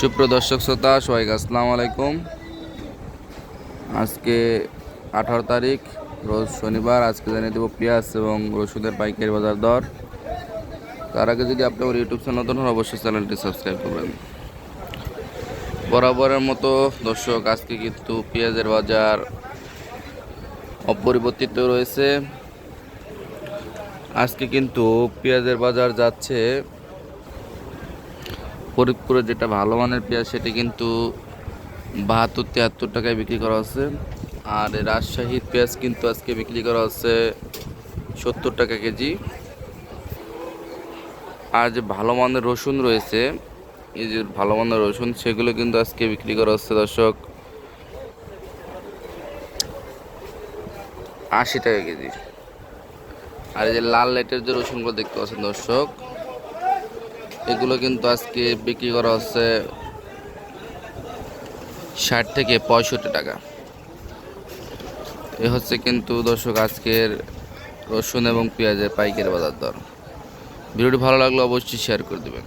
সুপ্রিয় দর্শক শ্রোতা, সবাইকে আসসালামু আলাইকুম। আজকে আঠারো তারিখ, রোজ শনিবার, আজকে জানিয়ে দেবো পেঁয়াজ এবং রসুনের পাইকারি বাজার দর। তার আগে যদি আপনি আমার ইউটিউব চ্যানেল নতুন হন, অবশ্যই চ্যানেলটি সাবস্ক্রাইব করবেন। বরাবরের মতো দর্শক, আজকে কিন্তু পেঁয়াজের বাজার অপরিবর্তিত রয়েছে। আজকে কিন্তু পেঁয়াজের বাজার যাচ্ছে ফরিদপুরে যেটা ভালো মানের পেঁয়াজ, সেটি কিন্তু বাহাত্তর, তিয়াত্তর টাকায় বিক্রি করা হচ্ছে। আর রাজশাহীর পেঁয়াজ কিন্তু আজকে বিক্রি করা হচ্ছে সত্তর টাকা কেজি। আর যে ভালো মানের রসুন রয়েছে, এই যে ভালো মানের রসুন, সেগুলো কিন্তু আজকে বিক্রি করা হচ্ছে, দর্শক। আশি টাকা কেজি। আর এই যে লাল লাইটের যে রসুনগুলো দেখতে পাচ্ছেন, দর্শক এগুলো কিন্তু আজকে বিক্রি করা হচ্ছে ষাট থেকে পঁয়ষট্টি টাকা। এ হচ্ছে কিন্তু দর্শক আজকের রসুন এবং পেঁয়াজের পাইকারি বাজার দর। ভিডিওটি ভালো লাগলে অবশ্যই শেয়ার করে দেবেন।